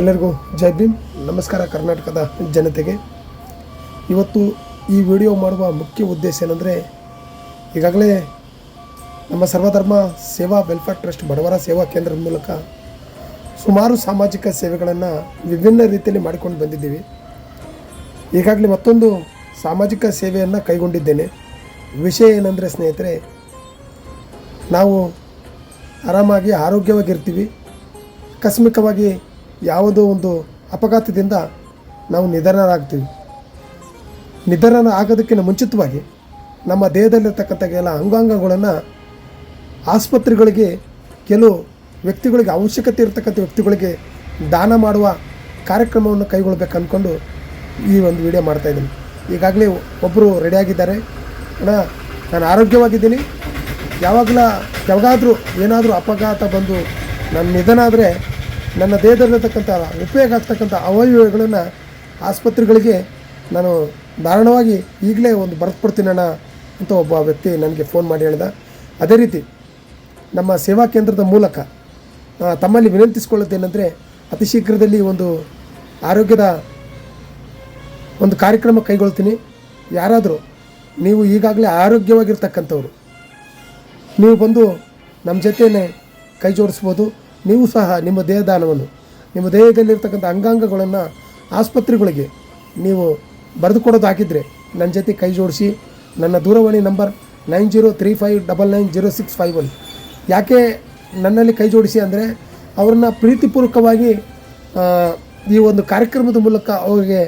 ಎಲ್ಲರಿಗೂ ಜೈ ಭೀಮ್. ನಮಸ್ಕಾರ ಕರ್ನಾಟಕದ ಜನತೆಗೆ. ಇವತ್ತು ಈ ವಿಡಿಯೋ ಮಾಡುವ ಮುಖ್ಯ ಉದ್ದೇಶ ಏನಂದರೆ, ಈಗಾಗಲೇ ನಮ್ಮ ಸರ್ವಧರ್ಮ ಸೇವಾ ವೆಲ್ಫೇರ್ ಟ್ರಸ್ಟ್ ಬಡವರ ಸೇವಾ ಕೇಂದ್ರದ ಮೂಲಕ ಸುಮಾರು ಸಾಮಾಜಿಕ ಸೇವೆಗಳನ್ನು ವಿಭಿನ್ನ ರೀತಿಯಲ್ಲಿ ಮಾಡಿಕೊಂಡು ಬಂದಿದ್ದೀವಿ. ಈಗಾಗಲೇ ಮತ್ತೊಂದು ಸಾಮಾಜಿಕ ಸೇವೆಯನ್ನು ಕೈಗೊಂಡಿದ್ದೇನೆ. ವಿಷಯ ಏನಂದರೆ ಸ್ನೇಹಿತರೆ, ನಾವು ಆರಾಮಾಗಿ ಆರೋಗ್ಯವಾಗಿರ್ತೀವಿ. ಆಕಸ್ಮಿಕವಾಗಿ ಯಾವುದೋ ಒಂದು ಅಪಘಾತದಿಂದ ನಾವು ನಿಧನರಾಗ್ತೀವಿ. ನಿಧನ ಆಗೋದಕ್ಕಿಂತ ಮುಂಚಿತವಾಗಿ ನಮ್ಮ ದೇಹದಲ್ಲಿರ್ತಕ್ಕಂಥ ಎಲ್ಲ ಅಂಗಾಂಗಗಳನ್ನು ಆಸ್ಪತ್ರೆಗಳಿಗೆ, ಕೆಲವು ವ್ಯಕ್ತಿಗಳಿಗೆ, ಅವಶ್ಯಕತೆ ಇರತಕ್ಕಂಥ ವ್ಯಕ್ತಿಗಳಿಗೆ ದಾನ ಮಾಡುವ ಕಾರ್ಯಕ್ರಮವನ್ನು ಕೈಗೊಳ್ಬೇಕು ಅಂದ್ಕೊಂಡು ಈ ಒಂದು ವಿಡಿಯೋ ಮಾಡ್ತಾಯಿದ್ದೀನಿ ಈಗಾಗಲೇ ಒಬ್ಬರು ರೆಡಿಯಾಗಿದ್ದಾರೆ ಅಣ್ಣ, ನಾನು ಆರೋಗ್ಯವಾಗಿದ್ದೀನಿ. ಯಾವಾಗಲ, ಯಾವಾಗಾದರೂ ಏನಾದರೂ ಅಪಘಾತ ಬಂದು ನನ್ನ ನಿಧನ ಆದರೆ ನನ್ನ ದೇಹದಲ್ಲಿರ್ತಕ್ಕಂಥ ಉಪಯೋಗ ಆಗ್ತಕ್ಕಂಥ ಅವಯವಗಳನ್ನು ಆಸ್ಪತ್ರೆಗಳಿಗೆ ನಾನು ಧಾರಣವಾಗಿ ಈಗಲೇ ಒಂದು ಬರೆದು ಕೊಡ್ತೀನಣ್ಣ ಅಂತ ಒಬ್ಬ ವ್ಯಕ್ತಿ ನನಗೆ ಫೋನ್ ಮಾಡಿ ಹೇಳಿದ. ಅದೇ ರೀತಿ ನಮ್ಮ ಸೇವಾ ಕೇಂದ್ರದ ಮೂಲಕ ತಮ್ಮಲ್ಲಿ ವಿನಂತಿಸ್ಕೊಳ್ಳೋದೇನೆಂದರೆ ಅತಿ ಶೀಘ್ರದಲ್ಲಿ ಒಂದು ಆರೋಗ್ಯದ ಒಂದು ಕಾರ್ಯಕ್ರಮ ಕೈಗೊಳ್ತೀನಿ. ಯಾರಾದರೂ ನೀವು ಈಗಾಗಲೇ ಆರೋಗ್ಯವಾಗಿರ್ತಕ್ಕಂಥವ್ರು, ನೀವು ಬಂದು ನಮ್ಮ ಜೊತೆಯೇ ಕೈ ಜೋಡಿಸ್ಬೋದು. ನೀವು ಸಹ ನಿಮ್ಮ ದೇಹದಾನವನ್ನು, ನಿಮ್ಮ ದೇಹದಲ್ಲಿರ್ತಕ್ಕಂಥ ಅಂಗಾಂಗಗಳನ್ನು ಆಸ್ಪತ್ರೆಗಳಿಗೆ ನೀವು ಬರೆದುಕೊಡೋದಾಗಿದ್ದರೆ ನನ್ನ ಜೊತೆ ಕೈ ಜೋಡಿಸಿ. ನನ್ನ ದೂರವಾಣಿ number nine zero three five double nine zero six five one. ಯಾಕೆ ನನ್ನಲ್ಲಿ ಕೈ ಜೋಡಿಸಿ ಅಂದರೆ ಅವ್ರನ್ನ ಪ್ರೀತಿಪೂರ್ವಕವಾಗಿ ಈ ಒಂದು ಕಾರ್ಯಕ್ರಮದ ಮೂಲಕ ಅವರಿಗೆ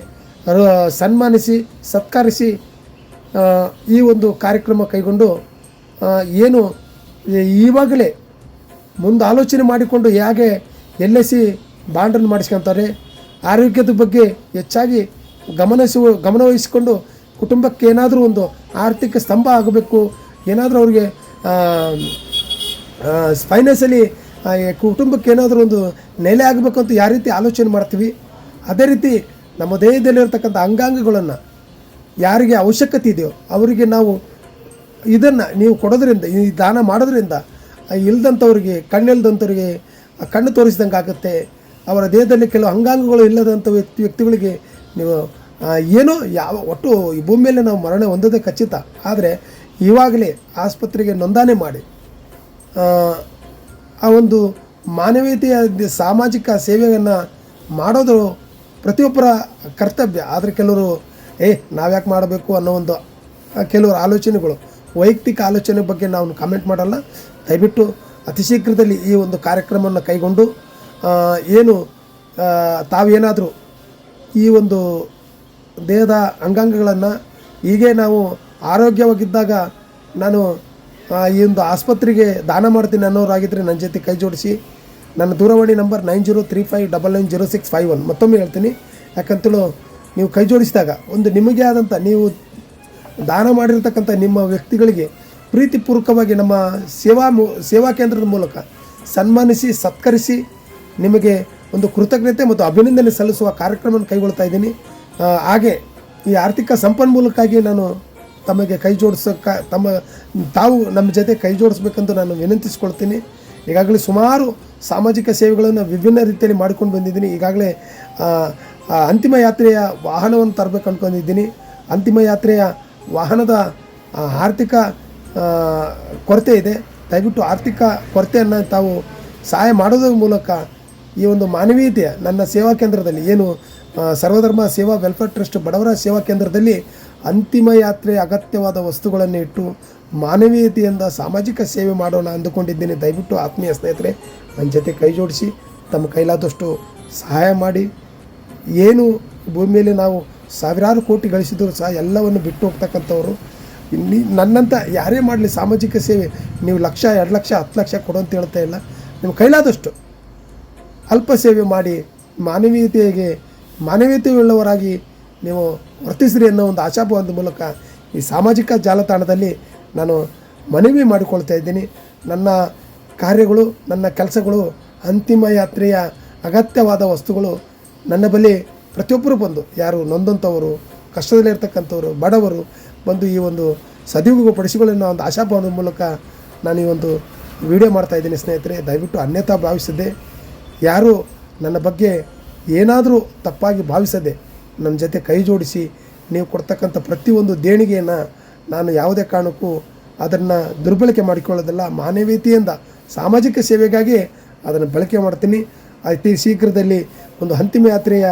ಸನ್ಮಾನಿಸಿ, ಸತ್ಕರಿಸಿ ಈ ಒಂದು ಕಾರ್ಯಕ್ರಮ ಕೈಗೊಂಡು ಏನು ಈವಾಗಲೇ ಮುಂದೆ ಆಲೋಚನೆ ಮಾಡಿಕೊಂಡು ಹೇಗೆ ಎಲ್ ಐ ಸಿ ಬಾಂಡನ್ನು ಮಾಡಿಸ್ಕೊತಾರೆ, ಆರೋಗ್ಯದ ಬಗ್ಗೆ ಹೆಚ್ಚಾಗಿ ಗಮನಿಸುವ ಗಮನವಹಿಸಿಕೊಂಡು ಕುಟುಂಬಕ್ಕೆ ಏನಾದರೂ ಒಂದು ಆರ್ಥಿಕ ಸ್ತಂಭ ಆಗಬೇಕು, ಏನಾದರೂ ಅವ್ರಿಗೆ ಫೈನಾನ್ಸಲಿ ಕುಟುಂಬಕ್ಕೆ ಏನಾದರೂ ಒಂದು ನೆಲೆ ಆಗಬೇಕು ಅಂತ ಯಾವ ರೀತಿ ಆಲೋಚನೆ ಮಾಡ್ತೀವಿ, ಅದೇ ರೀತಿ ನಮ್ಮ ದೇಹದಲ್ಲಿರತಕ್ಕಂಥ ಅಂಗಾಂಗಗಳನ್ನು ಯಾರಿಗೆ ಅವಶ್ಯಕತೆ ಇದೆಯೋ, ಅವರಿಗೆ ನಾವು ಇದನ್ನು ನೀವು ಕೊಡೋದ್ರಿಂದ, ಈ ದಾನ ಮಾಡೋದ್ರಿಂದ ಇಲ್ದಂಥವ್ರಿಗೆ ಕಣ್ಣಿಲ್ಲದಂಥವ್ರಿಗೆ ಕಣ್ಣು ತೋರಿಸಿದಂಗೆ ಆಗುತ್ತೆ. ಅವರ ದೇಹದಲ್ಲಿ ಕೆಲವು ಅಂಗಾಂಗಗಳು ಇಲ್ಲದಂಥ ವ್ಯಕ್ತಿ ವ್ಯಕ್ತಿಗಳಿಗೆ ನೀವು ಏನೋ ಯಾವ ಒಟ್ಟು ಈ ಭೂಮಿಯಲ್ಲಿ ನಾವು ಮರಣ ಹೊಂದೋದೇ ಖಚಿತ. ಆದರೆ ಇವಾಗಲೇ ಆಸ್ಪತ್ರೆಗೆ ನೋಂದಣಿ ಮಾಡಿ ಆ, ಆ ಒಂದು ಮಾನವೀಯತೆಯ ಸಾಮಾಜಿಕ ಸೇವೆಯನ್ನು ಮಾಡೋದು ಪ್ರತಿಯೊಬ್ಬರ ಕರ್ತವ್ಯ. ಆದರೆ ಕೆಲವರು ಏ ನಾವ್ಯಾಕೆ ಮಾಡಬೇಕು ಅನ್ನೋ ಒಂದು ಕೆಲವರು ಆಲೋಚನೆಗಳು. ವೈಯಕ್ತಿಕ ಆಲೋಚನೆ ಬಗ್ಗೆ ನಾವು ಕಾಮೆಂಟ್ ಮಾಡಲ್ಲ. ದಯವಿಟ್ಟು ಅತಿ ಶೀಘ್ರದಲ್ಲಿ ಈ ಒಂದು ಕಾರ್ಯಕ್ರಮವನ್ನು ಕೈಗೊಂಡು ಏನು ತಾವೇನಾದರೂ ಈ ಒಂದು ದೇಹದ ಅಂಗಾಂಗಗಳನ್ನು ಹೀಗೆ ನಾವು ಆರೋಗ್ಯವಾಗಿದ್ದಾಗ ನಾನು ಈ ಒಂದು ಆಸ್ಪತ್ರೆಗೆ ದಾನ ಮಾಡ್ತೀನಿ ಅನ್ನೋರಾಗಿದ್ದರೆ ನನ್ನ ಜೊತೆ ಕೈ ಜೋಡಿಸಿ. ನನ್ನ ದೂರವಾಣಿ number nine zero three five double nine zero six five one. ಮತ್ತೊಮ್ಮೆ ಹೇಳ್ತೀನಿ. ಯಾಕಂತೇಳು, ನೀವು ಕೈ ಜೋಡಿಸಿದಾಗ ಒಂದು ನಿಮಗೆ ಆದಂಥ ನೀವು ದಾನ ಮಾಡಿರ್ತಕ್ಕಂಥ ನಿಮ್ಮ ವ್ಯಕ್ತಿಗಳಿಗೆ ಪ್ರೀತಿಪೂರ್ವಕವಾಗಿ ನಮ್ಮ ಸೇವಾ ಮೂ, ಸೇವಾ ಕೇಂದ್ರದ ಮೂಲಕ ಸನ್ಮಾನಿಸಿ, ಸತ್ಕರಿಸಿ ನಿಮಗೆ ಒಂದು ಕೃತಜ್ಞತೆ ಮತ್ತು ಅಭಿನಂದನೆ ಸಲ್ಲಿಸುವ ಕಾರ್ಯಕ್ರಮವನ್ನು ಕೈಗೊಳ್ತಾ ಇದ್ದೀನಿ. ಹಾಗೆ ಈ ಆರ್ಥಿಕ ಸಂಪನ್ಮೂಲಕ್ಕಾಗಿ ನಾನು ತಮಗೆ ಕೈ ಜೋಡಿಸೋಕ್ಕ ತಮ್ಮ, ತಾವು ನಮ್ಮ ಜೊತೆ ಕೈ ಜೋಡಿಸ್ಬೇಕಂತ ನಾನು ವಿನಂತಿಸ್ಕೊಳ್ತೀನಿ. ಈಗಾಗಲೇ ಸುಮಾರು ಸಾಮಾಜಿಕ ಸೇವೆಗಳನ್ನು ವಿಭಿನ್ನ ರೀತಿಯಲ್ಲಿ ಮಾಡ್ಕೊಂಡು ಬಂದಿದ್ದೀನಿ. ಈಗಾಗಲೇ ಅಂತಿಮ ಯಾತ್ರೆಯ ವಾಹನವನ್ನು ತರಬೇಕು ಅಂದ್ಕೊಂಡಿದ್ದೀನಿ ಅಂತಿಮ ಯಾತ್ರೆಯ ವಾಹನದ ಆರ್ಥಿಕ ಕೊರತೆ ಇದೆ. ದಯವಿಟ್ಟು ಆರ್ಥಿಕ ಕೊರತೆಯನ್ನು ತಾವು ಸಹಾಯ ಮಾಡೋದ್ರ ಮೂಲಕ ಈ ಒಂದು ಮಾನವೀಯತೆಯ ನನ್ನ ಸೇವಾ ಕೇಂದ್ರದಲ್ಲಿ ಏನು ಸರ್ವಧರ್ಮ ಸೇವಾ ವೆಲ್ಫೇರ್ ಟ್ರಸ್ಟ್ ಬಡವರ ಸೇವಾ ಕೇಂದ್ರದಲ್ಲಿ ಅಂತಿಮ ಯಾತ್ರೆ ಅಗತ್ಯವಾದ ವಸ್ತುಗಳನ್ನು ಇಟ್ಟು ಮಾನವೀಯತೆಯಿಂದ ಸಾಮಾಜಿಕ ಸೇವೆ ಮಾಡೋಣ ಅಂದುಕೊಂಡಿದ್ದೀನಿ. ದಯವಿಟ್ಟು ಆತ್ಮೀಯ ಸ್ನೇಹಿತರೆ, ನನ್ನ ಜೊತೆ ಕೈ ಜೋಡಿಸಿ, ತಮ್ಮ ಕೈಲಾದಷ್ಟು ಸಹಾಯ ಮಾಡಿ. ಏನು ಭೂಮಿಯಲ್ಲಿ ನಾವು ಸಾವಿರಾರು ಕೋಟಿ ಗಳಿಸಿದರೂ ಸಹ ಎಲ್ಲವನ್ನು ಬಿಟ್ಟು ಹೋಗ್ತಕ್ಕಂಥವ್ರು. ಇಲ್ಲಿ ನನ್ನಂಥ ಯಾರೇ ಮಾಡಲಿ ಸಾಮಾಜಿಕ ಸೇವೆ, ನೀವು ಲಕ್ಷ, ಎರಡು ಲಕ್ಷ, ಹತ್ತು ಲಕ್ಷ ಕೊಡು ಅಂತ ಹೇಳ್ತಾ ಇಲ್ಲ. ನಿಮ್ಮ ಕೈಲಾದಷ್ಟು ಅಲ್ಪ ಸೇವೆ ಮಾಡಿ ಮಾನವೀಯತೆಗೆ, ಮಾನವೀಯತೆಯುಳ್ಳವರಾಗಿ ನೀವು ವರ್ತಿಸ್ರಿ ಅನ್ನೋ ಒಂದು ಆಶಾಭಾವದ ಮೂಲಕ ಈ ಸಾಮಾಜಿಕ ಜಾಲತಾಣದಲ್ಲಿ ನಾನು ಮನವಿ ಮಾಡಿಕೊಳ್ತಾ ಇದ್ದೀನಿ. ನನ್ನ ಕಾರ್ಯಗಳು, ನನ್ನ ಕೆಲಸಗಳು, ಅಂತಿಮ ಯಾತ್ರೆಯ ಅಗತ್ಯವಾದ ವಸ್ತುಗಳು ನನ್ನ ಬಳಿ ಪ್ರತಿಯೊಬ್ಬರು ಬಂದು, ಯಾರು ನೊಂದಂಥವರು ಕಷ್ಟದಲ್ಲಿರ್ತಕ್ಕಂಥವ್ರು ಬಡವರು ಬಂದು ಈ ಒಂದು ಸದುಪಯೋಗಪಡಿಸಿಕೊಳ್ಳೋ ಒಂದು ಆಶಾಭಾವನೆ ಮೂಲಕ ನಾನು ಈ ಒಂದು ವಿಡಿಯೋ ಮಾಡ್ತಾ ಇದ್ದೀನಿ ಸ್ನೇಹಿತರೆ. ದಯವಿಟ್ಟು ಅನ್ಯತಾ ಭಾವಿಸದೆ, ಯಾರು ನನ್ನ ಬಗ್ಗೆ ಏನಾದರೂ ತಪ್ಪಾಗಿ ಭಾವಿಸದೆ ನನ್ನ ಜೊತೆ ಕೈ ಜೋಡಿಸಿ, ನೀವು ಕೊಡ್ತಕ್ಕಂಥ ಪ್ರತಿಯೊಂದು ದೇಣಿಗೆಯನ್ನು ನಾನು ಯಾವುದೇ ಕಾರಣಕ್ಕೂ ಅದನ್ನು ದುರ್ಬಳಕೆ ಮಾಡಿಕೊಳ್ಳೋದಲ್ಲ, ಮಾನವೀಯತೆಯಿಂದ ಸಾಮಾಜಿಕ ಸೇವೆಗಾಗಿ ಅದನ್ನು ಬಳಕೆ ಮಾಡ್ತೀನಿ. ಅತಿ ಶೀಘ್ರದಲ್ಲಿ ಒಂದು ಅಂತಿಮ ಯಾತ್ರೆಯ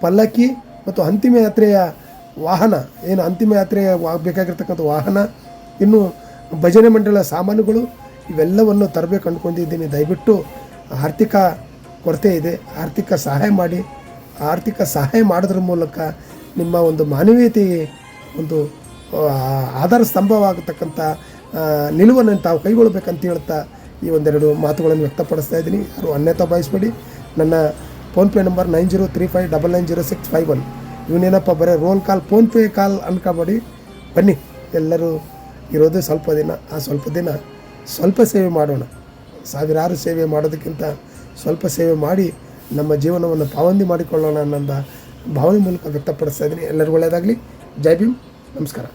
ಪಲ್ಲಕ್ಕಿ ಮತ್ತು ಅಂತಿಮ ಯಾತ್ರೆಯ ವಾಹನ, ಏನು ಅಂತಿಮ ಯಾತ್ರೆಯ ವಾ- ಬೇಕಾಗಿರ್ತಕ್ಕಂಥ ವಾಹನ, ಇನ್ನು ಭಜನೆ ಮಂಡಳ ಸಾಮಾನುಗಳು, ಇವೆಲ್ಲವನ್ನು ತರಬೇಕು ಅಂದ್ಕೊಂಡಿದ್ದೀನಿ. ದಯವಿಟ್ಟು ಆರ್ಥಿಕ ಕೊರತೆ ಇದೆ. ಆರ್ಥಿಕ ಸಹಾಯ ಮಾಡಿ. ಆರ್ಥಿಕ ಸಹಾಯ ಮಾಡೋದ್ರ ಮೂಲಕ ನಿಮ್ಮ ಒಂದು ಮಾನವೀಯತೆಗೆ ಒಂದು ಆಧಾರ ಸ್ತಂಭವಾಗತಕ್ಕಂಥ ನಿಲುವನ್ನು ತಾವು ಕೈಗೊಳ್ಬೇಕಂತ ಹೇಳ್ತಾ ಈ ಒಂದೆರಡು ಮಾತುಗಳನ್ನು ವ್ಯಕ್ತಪಡಿಸ್ತಾ ಇದ್ದೀನಿ. ಯಾರು ಅನ್ಯತಾ ಭಾವಿಸ್ಬೇಡಿ ನನ್ನ PhonePe number nine zero three five double nine zero six five one. ಇವನೇನಪ್ಪ ಬರೀ ರೋಲ್ ಕಾಲ್ ಫೋನ್ಪೇ ಕಾಲ್ ಅನ್ಕೊಬೇಡಿ. ಬನ್ನಿ, ಎಲ್ಲರೂ ಇರೋದು ಸ್ವಲ್ಪ ದಿನ, ಆ ಸ್ವಲ್ಪ ದಿನ ಸ್ವಲ್ಪ ಸೇವೆ ಮಾಡೋಣ. ಸಾವಿರಾರು ಸೇವೆ ಮಾಡೋದಕ್ಕಿಂತ ಸ್ವಲ್ಪ ಸೇವೆ ಮಾಡಿ ನಮ್ಮ ಜೀವನವನ್ನು ಪಾವಂದಿ ಮಾಡಿಕೊಳ್ಳೋಣ ಅನ್ನೋ ಭಾವನೆ ಮೂಲಕ ವ್ಯಕ್ತಪಡಿಸ್ತಾ ಇದ್ದೀನಿ. ಎಲ್ಲರಿಗೂ ಒಳ್ಳೆಯದಾಗಲಿ. ಜೈ ಭೀಮ್. ನಮಸ್ಕಾರ.